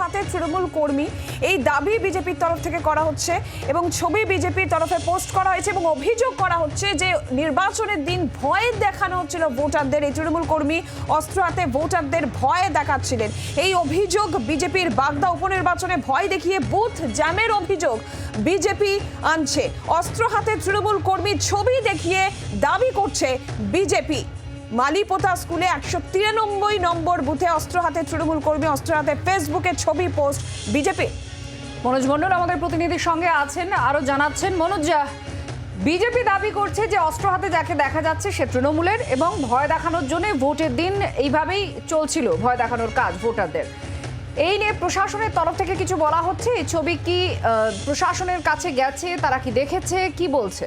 হাতে তৃণমূল কর্মী। এই দাবি বিজেপির তরফ থেকে করা হচ্ছে এবং ছবি বিজেপির তরফে পোস্ট করা হয়েছে এবং অভিযোগ করা হচ্ছে যে নির্বাচনের দিন ভয় দেখানো হচ্ছিল ভোটারদের। এই তৃণমূল কর্মী অস্ত্র হাতে ভোটারদের ভয় দেখাচ্ছিলেন। এই অভিযোগ বিজেপির বাগদা উপনির্বাচনে ভয় দেখিয়ে বুথ জ্যামের অভিযোগ বিজেপি আনছে। অস্ত্র হাতে তৃণমূল কর্মী ছবি দেখিয়ে দাবি করছে বিজেপি। মালিপোতা স্কুলে একশো তিরানব্বই নম্বর বুথে অস্ত্র হাতে তৃণমূল কর্মী অস্ত্র হাতে ফেসবুকে ছবি পোস্ট বিজেপি। মনোজ মন্ডল আমাদের প্রতিনিধির সঙ্গে আছেন আরও জানাচ্ছেন। মনোজ, বিজেপি দাবি করছে যে অস্ত্র হাতে যাকে দেখা যাচ্ছে সে তৃণমূলের এবং ভয় দেখানোর জন্য ভোটের দিন এইভাবেই চলছিল, ভয় দেখানোর কাজ ভোটারদের। এই নিয়ে প্রশাসনের তরফ থেকে কিছু বলা হচ্ছে, এই ছবি কি প্রশাসনের কাছে গেছে, তারা কি দেখেছে, কি বলছে?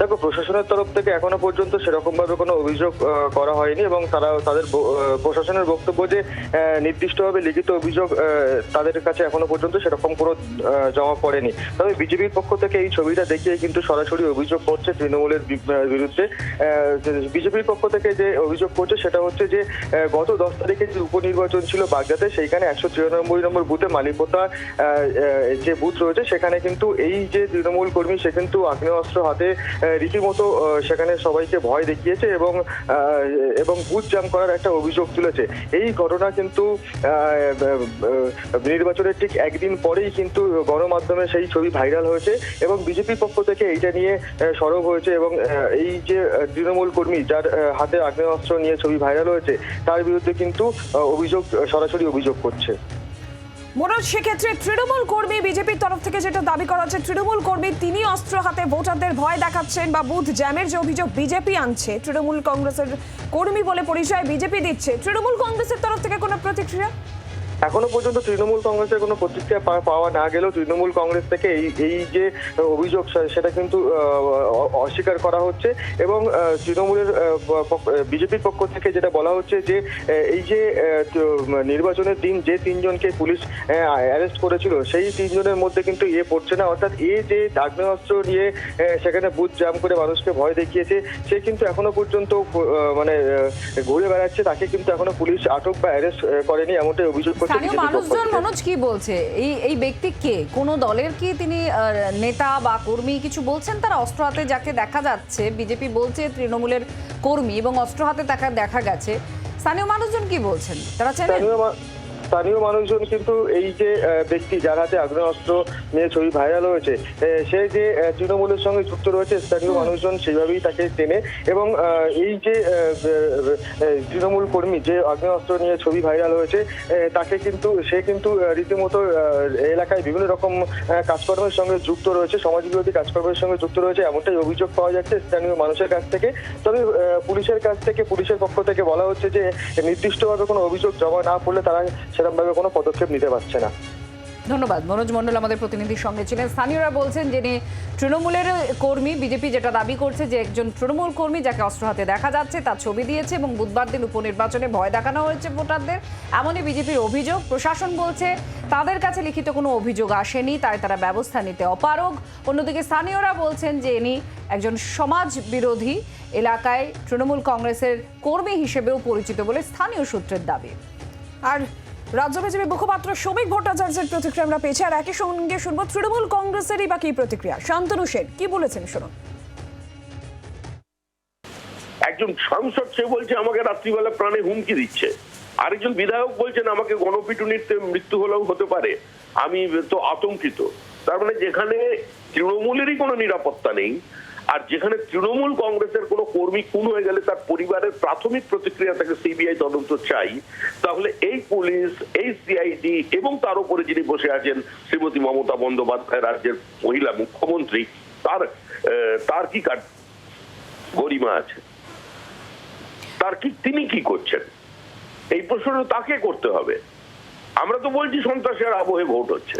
দেখো প্রশাসনের তরফ থেকে এখনও পর্যন্ত সেরকম ভাবে কোনো অভিযোগ করা হয়নি এবং তারা তাদের প্রশাসনের বক্তব্য যে নির্দিষ্টভাবে লিখিত অভিযোগ তাদের কাছে এখনও পর্যন্ত সেরকম কোনো জমা পড়েনি। তবে বিজেপির পক্ষ থেকে এই ছবিটা দেখিয়ে কিন্তু সরাসরি অভিযোগ করছে তৃণমূলের বিরুদ্ধে। বিজেপির পক্ষ থেকে যে অভিযোগ করছে সেটা হচ্ছে যে গত দশ তারিখে যে উপনির্বাচন ছিল বাগদাতে সেইখানে একশো তিরানব্বই নম্বর বুথে আহ, যে বুথ রয়েছে সেখানে কিন্তু এই যে তৃণমূল কর্মী সে কিন্তু আগ্নেয়াস্ত্র হাতে রীতিমতো সেখানে সবাইকে ভয় দেখিয়েছে এবং এবং বুথ জাম করার একটা অভিযোগ তুলেছে। এই ঘটনা কিন্তু নির্বাচনের ঠিক একদিন পরেই কিন্তু গণমাধ্যমে সেই ছবি ভাইরাল হয়েছে এবং বিজেপির পক্ষ থেকে এইটা নিয়ে সরব হয়েছে এবং এই যে তৃণমূল কর্মী যার হাতে আগ্নেয়াস্ত্র নিয়ে ছবি ভাইরাল হয়েছে, তার বিরুদ্ধে কিন্তু অভিযোগ, সরাসরি অভিযোগ করছে। মনোজ সেক্ষেত্রে তৃণমূল কর্মী বিজেপির তরফ থেকে যেটা দাবি করা হচ্ছে, তৃণমূল কর্মী তিনি অস্ত্র হাতে ভোটারদের ভয় দেখাচ্ছেন বা বুথ জ্যামের যে অভিযোগ বিজেপি আনছে, তৃণমূল কংগ্রেসের কর্মী বলে পরিচয় বিজেপি দিচ্ছে। তৃণমূল কংগ্রেসের তরফ থেকে কোনো প্রতিক্রিয়া? এখনও পর্যন্ত তৃণমূল কংগ্রেসের কোনো প্রতিক্রিয়া পাওয়া না গেলেও তৃণমূল কংগ্রেস থেকে এই এই যে অভিযোগ সেটা কিন্তু অস্বীকার করা হচ্ছে এবং তৃণমূলের বিজেপির পক্ষ থেকে যেটা বলা হচ্ছে যে এই যে নির্বাচনের দিন যে তিনজনকে পুলিশ অ্যারেস্ট করেছিল, সেই তিনজনের মধ্যে কিন্তু এ পড়ছে না। অর্থাৎ এ যে আগ্নেয়াস্ত্র নিয়ে সেখানে বুথ জাম করে মানুষকে ভয় দেখিয়েছে, সে কিন্তু এখনও পর্যন্ত মানে ঘুরে বেড়াচ্ছে। তাকে কিন্তু এখনও পুলিশ আটক বা অ্যারেস্ট করেনি, এমনটাই অভিযোগ স্থানীয় মানুষজন। মনোজ কি বলছে? এই এই ব্যক্তি কে? কোন দলের কি তিনি আহ, নেতা বা কর্মী কিছু বলছেন? তারা অস্ত্র হাতে যাকে দেখা যাচ্ছে বিজেপি বলছে তৃণমূলের কর্মী এবং অস্ত্র হাতে দেখা দেখা গেছে। স্থানীয় মানুষজন কি বলছেন? তারা চেনেন স্থানীয় মানুষজন কিন্তু এই যে ব্যক্তি যার হাতে আগ্নেয়াস্ত্র নিয়ে ছবি ভাইরাল হয়েছে সে যে তৃণমূলের সঙ্গে যুক্ত রয়েছে স্থানীয় মানুষজন সেইভাবেই তাকে চেনে এবং এই যে তৃণমূল কর্মী যে আগ্নেয়াস্ত্র নিয়ে ছবি ভাইরাল হয়েছে তাকে কিন্তু সে কিন্তু রীতিমতো এলাকায় বিভিন্ন রকম কাজকর্মের সঙ্গে যুক্ত রয়েছে সমাজ বিরোধী কাজকর্মের সঙ্গে যুক্ত রয়েছে এমনটাই অভিযোগ পাওয়া যাচ্ছে স্থানীয় মানুষের কাছ থেকে। তবে পুলিশের কাছ থেকে পুলিশের পক্ষ থেকে বলা হচ্ছে যে নির্দিষ্টভাবে কোনো অভিযোগ জমা না পড়লে তারা সেরকমভাবে কোনো পদক্ষেপ নিতে পারছে না। ধন্যবাদ। মনোজ মণ্ডল আমাদের প্রতিনিধির সঙ্গে ছিলেন। স্থানীয়রা বলছেন যিনি তৃণমূলের কর্মী বিজেপি যেটা দাবি করছে যে একজন তৃণমূল কর্মী যাকে অস্ত্র হাতে দেখা যাচ্ছে তার ছবি দিয়েছে এবং বুধবার দিন উপনির্বাচনে ভয় দেখানো হয়েছে ভোটারদের। এমনই বিজেপির অভিযোগ। প্রশাসন বলছে তাদের কাছে লিখিত কোনো অভিযোগ আসেনি তাই তারা ব্যবস্থা নিতে অপারগ। অন্যদিকে স্থানীয়রা বলছেন যে ইনি একজন সমাজ বিরোধী এলাকায় তৃণমূল কংগ্রেসের কর্মী হিসেবেও পরিচিত বলে স্থানীয় সূত্রের দাবি। আর রাজ্য বিজেপি মুখপাত্র শ্রমিক ভট্টাচার্যের প্রতিক্রিয়া আমরা পেয়েছি, আর একই সঙ্গে শুনব তৃণমূল কংগ্রেসেরই বা কি প্রতিক্রিয়া। শান্তনু সেন, কি বলেছেন শুনুন। একজন সাংসদ, সে বলছে, আমাকে রাত্রিবেলা প্রাণে হুমকি দিচ্ছে। আরেকজন বিধায়ক বলছেন, আমাকে গণপিটুনিতে মৃত্যু হলেও হতে পারে। আমি তো আতঙ্কিত। তার মানে যেখানে তৃণমূলেরই কোনো নিরাপত্তা নেই আর যেখানে তৃণমূল কংগ্রেসের কোনো কর্মী খুন হয়ে গেলে তার পরিবারের প্রাথমিক প্রতিক্রিয়া তাকে সিবিআই তদন্ত চাই, তাহলে এই পুলিশ, এই সিআইডি এবং তার উপরে যিনি বসে আছেন শ্রীমতী মমতা বন্দ্যোপাধ্যায় রাজ্যের মহিলা মুখ্যমন্ত্রী, তার তার কি কার গরিমা আছে। তার কি, তিনি কি করছেন? এই প্রশ্ন তাকে করতে হবে। আমরা তো বলছি সন্ত্রাসের আবহে ভোট হচ্ছে।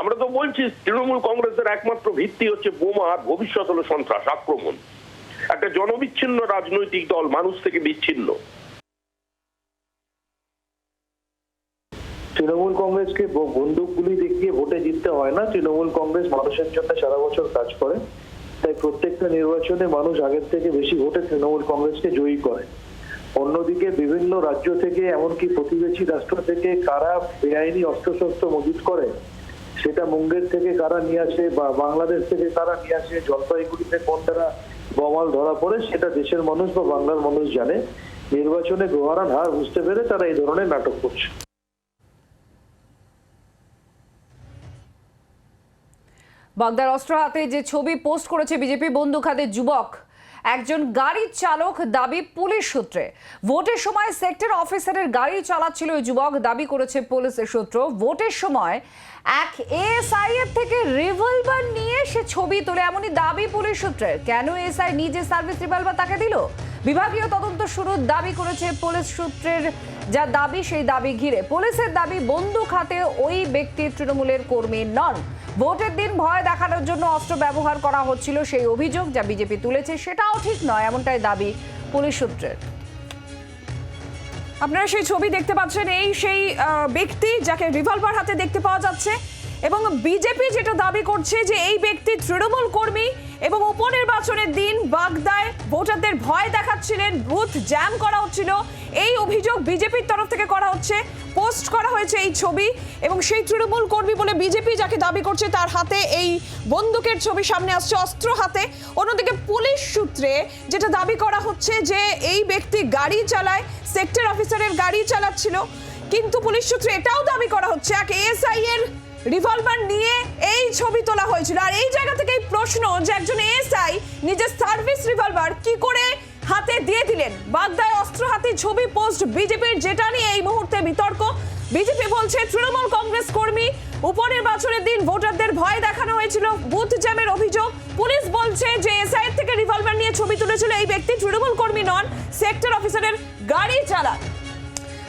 আমরা তো বলছি, তৃণমূল কংগ্রেসের একমাত্র ভিত্তি হচ্ছে বোমা আর ভবিষ্যৎ হলো সন্ত্রাস, আক্রমণ। একটা জনবিচ্ছিন্ন রাজনৈতিক দল মানুষ থেকে বিচ্ছিন্ন। তৃণমূল কংগ্রেসকে বন্দুকগুলি দেখিয়ে ভোটে জিততে হয় না। তৃণমূল কংগ্রেস মানুষের জন্য সারা বছর কাজ করে। তাই প্রত্যেকটা নির্বাচনে মানুষ আগের থেকে বেশি ভোটে তৃণমূল কংগ্রেসকে জয়ী করে। অন্যদিকে বিভিন্ন রাজ্য থেকে, এমনকি প্রতিবেশী রাষ্ট্র থেকে, কারা বেআইনি অস্ত্রশস্ত্র মজুত করে সেটা মুঙ্গের থেকে কারা নিয়ে আসে বা বাংলাদেশ থেকে কারা নিয়ে আসে, জলপাইগুড়িতে কোন তারা বমাল ধরা পড়ে, সেটা দেশের মানুষ বা বাংলার মানুষ জানে। নির্বাচনে গোহারান হার বুঝতে পেরে তারা এই ধরনের নাটক করছে। বাগদার অস্ত্র হাতে যে ছবি পোস্ট করেছে বিজেপি, বন্দুক হাতে যুবক। একজন গাড়ির চালক দাবি পুলিশ সূত্রে। ভোটের সময় সেক্টর অফিসারের গাড়ি চালাচ্ছিল ওই যুবক, দাবি করেছে পুলিশের সূত্র। ভোটের সময় এক এএসআই এর থেকে রিভলভার নিয়ে সে ছবি তোলে, এমনই দাবি পুলিশ সূত্রে। কেন এসআই নিজে সার্ভিস রিভলভার তাকে দিল? বিভাগীয় তদন্ত শুরুর দাবি করেছে পুলিশ সূত্রের যা দাবি, সেই দাবি ঘিরে। পুলিশের দাবি, বন্দুক হাতে ওই ব্যক্তি তৃণমূলের কর্মী নন। ভোটের দিন ভয় দেখানোর জন্য অস্ত্র ব্যবহার করা হচ্ছিল সেই অভিযোগ যা বিজেপি তুলেছে, সেটাও ঠিক নয়, এমনটাই দাবি পুলিশ সূত্রের আপনারা সেই ছবি দেখতে পাচ্ছেন, এই সেই ব্যক্তি যাকে রিভলভার হাতে দেখতে পাওয়া যাচ্ছে এবং বিজেপি যেটা দাবি করছে যে এই ব্যক্তি তৃণমূল কর্মী এবং উপনির্বাচনের দিন বাগদায় ভোটারদের ভয় দেখাচ্ছিলেন, বুথ জ্যাম করা হচ্ছিল। এই অভিযোগ বিজেপির তরফ থেকে করা হচ্ছে, পোস্ট করা হয়েছে এই ছবি এবং সেই তৃণমূল কর্মী বলে বিজেপি যাকে দাবি করছে তার হাতে এই বন্দুকের ছবি সামনে আসছে, অস্ত্র হাতে। অন্যদিকে পুলিশ সূত্রে যেটা দাবি করা হচ্ছে যে এই ব্যক্তি গাড়ি চালায়, সেক্টর অফিসারের গাড়ি চালাচ্ছিল। কিন্তু পুলিশ সূত্রে এটাও দাবি করা হচ্ছে, এক এএসআই এর রিভলভার নিয়ে এই ছবি তোলা হয়েছিল। আর এই জায়গা থেকেই প্রশ্ন যে একজন এএসআই নিজের সার্ভিস রিভলভার কি করে হাতে দিয়ে দিলেন? বাগদায় অস্ত্র হাতে ছবি পোস্ট বিজেপির যেটা নিয়ে এই মুহূর্তে বিতর্ক। বিজেপি বলছে তৃণমূল কংগ্রেস কর্মী, উপনির্বাচনের দিন ভোটারদের ভয় দেখানো হয়েছিল। বুথ জ্যামের অভিযোগ, পুলিশ বলছে যে এসআই থেকে রিভলভার নিয়ে ছবি তুলেছিল এই ব্যক্তি, তৃণমূল কর্মী নন, সেক্টর অফিসারের গাড়ি চালান।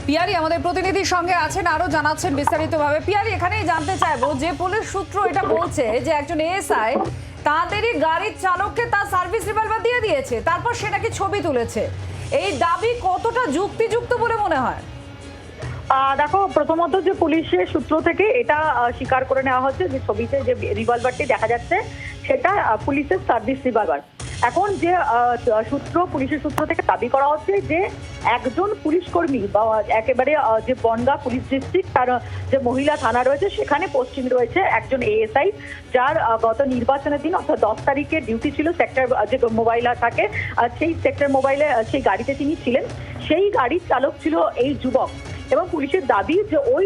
পিয়ারি আমাদের প্রতিনিধির সঙ্গে আছেন আরও জানাচ্ছেন বিস্তারিতভাবে। পিয়ারি এখানেই জানতে চাইব যে পুলিশ সূত্র এটা বলছে যে একজন এএসআই তাদেরই গাড়ির চালককে তার সার্ভিস রিভলভার দিয়ে দিয়েছে, তারপর সেটাকে ছবি তুলেছে। এই দাবি কতটা যুক্তিযুক্ত বলে মনে হয়? দেখো, প্রথমত যে পুলিশের সূত্র থেকে এটা স্বীকার করে নেওয়া হচ্ছে যে ছবিতে যে রিভলভারটি দেখা যাচ্ছে, সেটা পুলিশের সার্ভিস রিভলভার এখন যে সূত্র, পুলিশের সূত্র থেকে দাবি করা হচ্ছে যে একজন পুলিশ কর্মী বা একেবারে যে বনগা পুলিশ ডিস্ট্রিক্ট, তার, যে মহিলা থানা রয়েছে, সেখানে পোস্টিং রয়েছে একজন এএসআই, যার গত নির্বাচনের দিন, অর্থাৎ দশ তারিখে ডিউটি ছিল সেক্টর যে মোবাইল থাকে সেই সেক্টর মোবাইলে সেই গাড়িতে তিনি ছিলেন। সেই গাড়ির চালক ছিল এই যুবক এবং পুলিশের দাবি যে ওই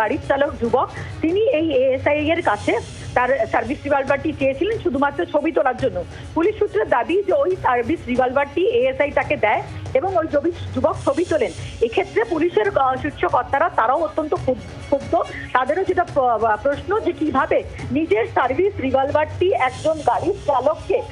গাড়ির চালক যুবক, তিনি এই এএসআই এর কাছে তার সার্ভিস রিভলভারটি চেয়েছিলেন শুধুমাত্র ছবি তোলার জন্য। পুলিশ সূত্রের দাবি যে ওই সার্ভিস রিভলভারটি এএসআই তাকে দেয় এবং ওই ছবি যুবক ছবি তোলেন। এক্ষেত্রে পুলিশের শীর্ষ কর্তারা তারাও অত্যন্ত ক্ষুব- ক্ষুব্ধ। তাদেরও যেটা প্রশ্ন যে কীভাবে নিজের সার্ভিস রিভলভারটি একজন গাড়ির চালককে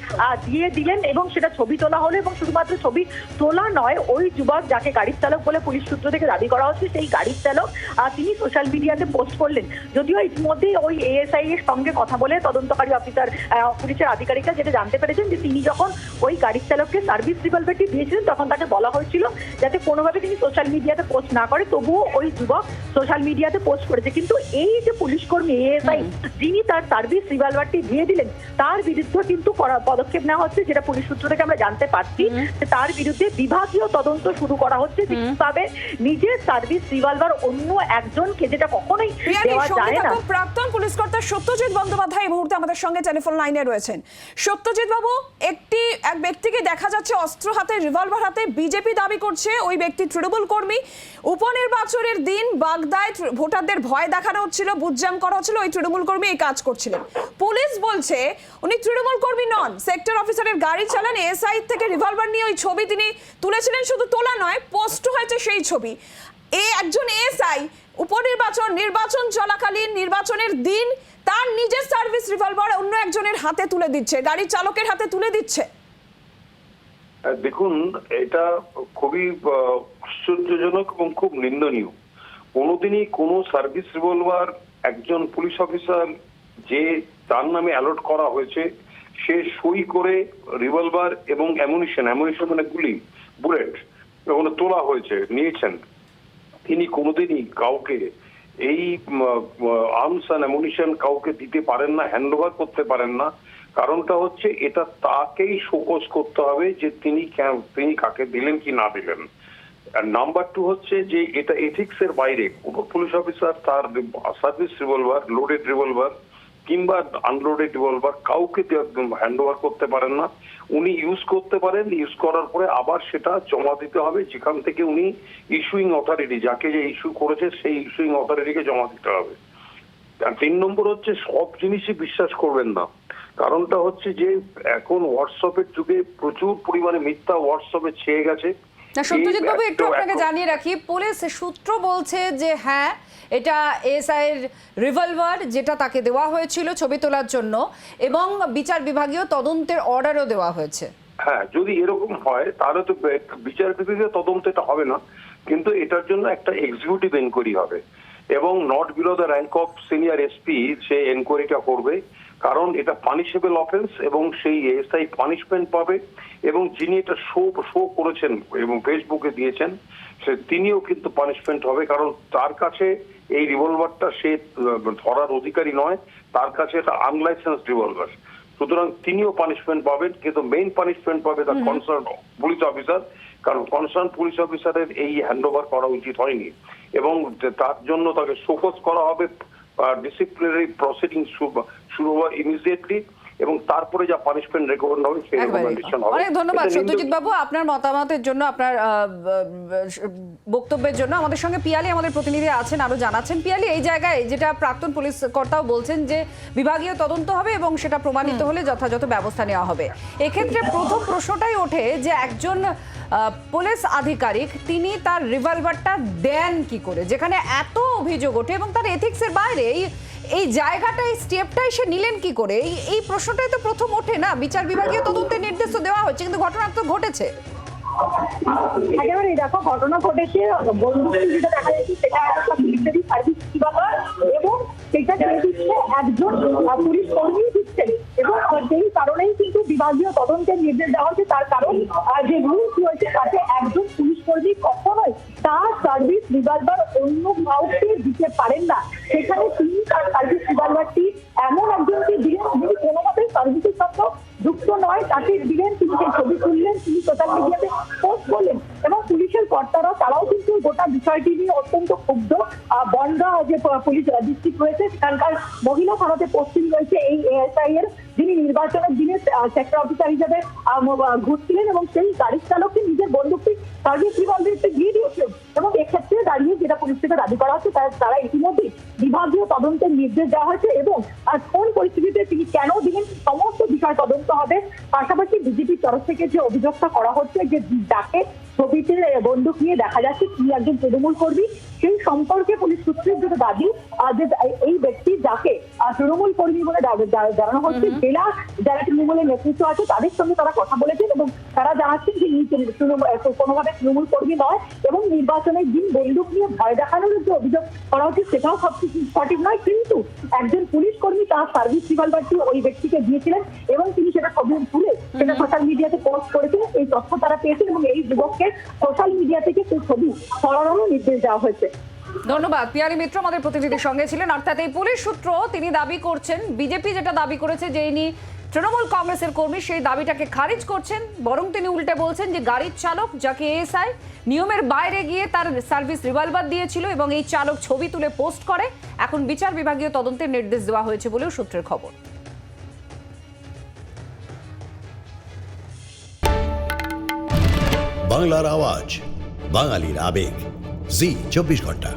দিয়ে দিলেন এবং সেটা ছবি তোলা হলো এবং শুধুমাত্র ছবি তোলা নয়, ওই যুবক যাকে গাড়ির চালক বলে পুলিশ সূত্র থেকে দাবি করা হচ্ছে, সেই গাড়ির চালক তিনি সোশ্যাল মিডিয়াতে পোস্ট করলেন। যদিও ইতিমধ্যেই ওই এএসআই এর সঙ্গে কথা বলে তদন্তকারী অফিসার পুলিশের আধিকারিকরা যেটা জানতে পেরেছেন যে তিনি যখন ওই গাড়ির চালককে সার্ভিস রিভলভারটি দিয়েছিলেন তখন তাকে বলা হয়েছিল যাতে কোনোভাবে তিনি সোশ্যাল মিডিয়াতে পোস্ট না করে তবুও ওই যুবক সোশ্যাল মিডিয়াতে পোস্ট করেছে। কিন্তু এই যে পুলিশ কর্মী এএসআই যিনি তার সার্ভিস রিভলভারটি দিয়ে দিলেন তার বিরুদ্ধে কিন্তু পদক্ষেপ নেওয়া হচ্ছে যেটা পুলিশ সূত্র থেকে আমরা জানতে পারছি যে তার বিরুদ্ধে বিভাগীয় তদন্ত শুরু করা হচ্ছে। কীভাবে নিজের সার্ভিস রিভলভার অন্য একজনকে যেটা কখনোই দেওয়া যায় না। কর্তা সত্যজিৎ বন্দ্যোপাধ্যায় এই মুহূর্তে আমাদের সঙ্গে টেলিফোন লাইনে রয়েছেন। সত্যজিৎ বাবু, একটি, এক ব্যক্তিকে দেখা যাচ্ছে অস্ত্র হাতে, রিভলভার হাতে, বিজেপি দাবি করছে ওই ব্যক্তি তৃণমূল কর্মী। উপনির্বাচনের দিন বাগদায় ভোটারদের ভয় দেখানো হচ্ছিল বুথজাম করা হচ্ছিল, ওই তৃণমূল কর্মী এই কাজ করছিলেন। পুলিশ বলছে, উনি তৃণমূল কর্মী নন, সেক্টর অফিসারের গাড়ি চালান, এসআই থেকে রিভলভার নিয়ে ওই ছবি তিনি তুলেছিলেন, শুধু তোলা নয়, পোস্ট হয়েছে সেই ছবি। এ একজন এসআই উপনির্বাচন, নির্বাচন চলাকালীন নির্বাচনের দিন তার নিজের সার্ভিস রিভলভার অন্য একজনের হাতে তুলে দিচ্ছে, গাড়ির চালকের হাতে তুলে দিচ্ছে। দেখুন, এটা খুবই আশ্চর্যজনক এবং খুব নিন্দনীয়। কোনোদিনই কোনো সার্ভিস রিভলভার একজন পুলিশ অফিসার যে তার নামে অ্যালট করা হয়েছে, সে সই করে রিভলভার এবং অ্যামুনিশন অ্যামুনিশন মানে গুলি, বুলেট ওখানে তোলা হয়েছে, নিয়েছেন। তিনি কোনোদিনই কাউকে এই আর্মস অ্যান্ড অ্যামুনিশন কাউকে দিতে পারেন না, হ্যান্ডওভার করতে পারেন না। কারণটা হচ্ছে এটা তাকেই শোকজ করতে হবে যে তিনি তিনি কাকে দিলেন কি না দিলেন। নাম্বার টু হচ্ছে যে এটা এথিক্স এর বাইরে। কোনো পুলিশ অফিসার তার সার্ভিস রিভলভার লোডেড রিভলভার কিংবা আনলোডেড রিভলভার কাউকে হ্যান্ড ওভার করতে পারেন না, উনি ইউজ করতে পারেন ইউজ করার পরে আবার সেটা জমা দিতে হবে, যেখান থেকে উনি ইস্যুইং অথরিটি যাকে যে ইস্যু করেছে সেই ইস্যুইং অথরিটিকে জমা দিতে হবে। তিন নম্বর হচ্ছে সব জিনিসই বিশ্বাস করবেন না। কারণটা হচ্ছে যে এখন হোয়াটসঅ্যাপের যুগে প্রচুর পরিমাণে মিথ্যা হোয়াটসঅ্যাপে ছেয়ে গেছে। না সত্যজিৎ বাবু একটু আপনাকে জানিয়ে রাখি পুলিশ সূত্র বলছে যে হ্যাঁ এটা এসআই এর রিভলভার যেটা তাকে দেওয়া হয়েছিল ছবি তোলার জন্য এবং বিচার বিভাগীয় তদন্তের অর্ডারও দেওয়া হয়েছে। হ্যাঁ যদি এরকম হয় তাহলে তো বিচার বিভাগীয় তদন্ত এটা হবে না কিন্তু এটার জন্য একটা এক্সিকিউটিভ এনকোয়ারি হবে। এবং not below the rank of senior SP সে এনকোয়ারিটা করবে কারণ এটা পানিশেবল অফেন্স এবং সেই এসআই পানিশমেন্ট পাবে এবং যিনি এটা শো শো করেছেন এবং ফেসবুকে দিয়েছেন সে তিনিও কিন্তু পানিশমেন্ট হবে কারণ তার কাছে এই রিভলভারটা সে ধরার অধিকারী নয় তার কাছে এটা আনলাইসেন্স রিভলভার সুতরাং তিনিও পানিশমেন্ট পাবেন কিন্তু মেইন পানিশমেন্ট পাবে দ্য কনসার্ন পুলিশ অফিসার কারণ কনসার্ন পুলিশ অফিসারের এই হ্যান্ড করা উচিত হয়নি। এবং তার জন্য তাকে শোকজ করা হবে disciplinary proceedings should, should over immediately এবং তারপরে যা পানিশমেন্ট রেকমেন্ড হবে সেই রেকমেন্ডেশন হবে। অনেক ধন্যবাদ। সত্যজিৎ বাবু আপনার মতামতের জন্য আপনার বক্তব্যের জন্য আমাদের সঙ্গে পিয়ালি আমাদের প্রতিনিধি আছেন আরও জানাচ্ছেন। পিয়ালি এই জায়গায় যেটা প্রাক্তন পুলিশ কর্তাও বলছেন যে বিভাগীয় তদন্ত হবে এবং সেটা প্রমাণিত হলে যথাযথ ব্যবস্থা নেওয়া হবে। এক্ষেত্রে প্রথম প্রশ্নটাই ওঠে যে একজন পুলিশ আধিকারিক তিনি তার রিভলভারটা দেন কি করে? যেখানে এত অভিযোগ ওঠে এবং তার এথিক্সের বাইরে এই এই জায়গাটা, এই স্টেপটাই সে নিলেন কি করে? এই এই প্রশ্নটাই তো প্রথম ওঠে না। বিচার বিভাগীয় তদন্তের নির্দেশ তো দেওয়া হচ্ছে কিন্তু ঘটনা তো ঘটেছে। দেখো, ঘটনা ঘটেছে বন্ধু দেখা যাচ্ছে সেটা একটা মিলিটারি সার্ভিস এবং সেটা দিয়ে দিচ্ছে একজন পুলিশ কর্মী দিচ্ছেন এবং সেই কারণেই কিন্তু বিভাগীয় তদন্তের নির্দেশ দেওয়া হয়েছে। তার কারণ যে রুলস রয়েছে তাতে একজন পুলিশ কর্মী কখনোই তার সার্ভিস রিভলভার অন্য কাউকে দিতে পারেন না। সেখানে তিনি তার সার্ভিস রিভলভারটি এমন একজনকে দিলেন যিনি কোনোভাবে সার্ভিসের সঙ্গে যুক্ত নয়, তাকে দিলেন, তিনি সেই ছবি তুললেন, তিনি সোশ্যাল মিডিয়াতে পোস্ট করলেন। এবং পুলিশের কর্তারা তারাও কিন্তু গোটা বিষয়টি নিয়ে অত্যন্ত ক্ষুব্ধ। বনগা যে পুলিশ ডিস্ট্রিক্ট রয়েছে, সেখানকার মহিলা থানাতে পোস্টিং রয়েছে এই এএসআই এর যিনি নির্বাচনের দিনে সেক্টর অফিসার হিসেবে ঘুরছিলেন এবং সেই গাড়ির চালককে নিজের বন্দুকটি সার্ভিস রিভলভারটি দিয়ে দিয়েছেন এবং এক্ষেত্রে থেকে দাবি করা হচ্ছে, তারা ইতিমধ্যেই বিভাগীয় তদন্তের নির্দেশ দেওয়া হয়েছে এবং কোন পরিস্থিতিতে তিনি কেন দিলেন, সমস্ত বিষয় তদন্ত হবে। পাশাপাশি বিজেপির তরফ থেকে যে অভিযোগটা করা হচ্ছে যে ডাকে ছবিতে বন্দুক নিয়ে দেখা যাচ্ছে, তিনি একজন তৃণমূল কর্মী। সেই সম্পর্কে পুলিশ সূত্রের যেটা দাবি যে এই ব্যক্তি যাকে তৃণমূল কর্মী বলে জানানো হচ্ছে জেলা যারা তৃণমূলের নেতৃত্ব আছে তাদের সঙ্গে তারা কথা বলেছেন এবং তারা জানাচ্ছেন যে তৃণমূল কোনোভাবে তৃণমূল কর্মী নয় এবং নির্বাচনের দিন বন্দুক নিয়ে ভয় দেখানোর যে অভিযোগ করা হচ্ছে সেটাও সঠিক নয়। কিন্তু একজন পুলিশ কর্মী তার সার্ভিস রিভলভারটি ওই ব্যক্তিকে দিয়েছিলেন এবং তিনি সেটা ছবি তুলে সেটা সোশ্যাল মিডিয়াতে পোস্ট করেছিলেন এই তথ্য তারা পেয়েছেন এবং এই যুবককে সোশ্যাল মিডিয়া থেকে সেই ছবি সরানোর নির্দেশ দেওয়া হয়েছে। ধন্যবাদ। পিয়ালি মিত্র আমাদের প্রতিনিধির সঙ্গে ছিলেন। অর্থাৎ এই পুলিশ সূত্র তিনি দাবি করছেন, বিজেপি যেটা দাবি করেছে যে ইনি তৃণমূল কংগ্রেসের কর্মী, সেই দাবিটাকে খারিজ করছেন। বরং তিনি উল্টে বলছেন যে গাড়ির চালক, যাকে এএসআই নিয়মের বাইরে গিয়ে তার সার্ভিস রিভলভার দিয়েছিল এবং এই চালক ছবি তুলে পোস্ট করে, এখন বিচার বিভাগীয় তদন্তের নির্দেশ দেওয়া হয়েছে বলেও সূত্রের খবর। বাংলার আওয়াজ, বাঙালির আবেগ। জি চব্বিশ ঘণ্টা।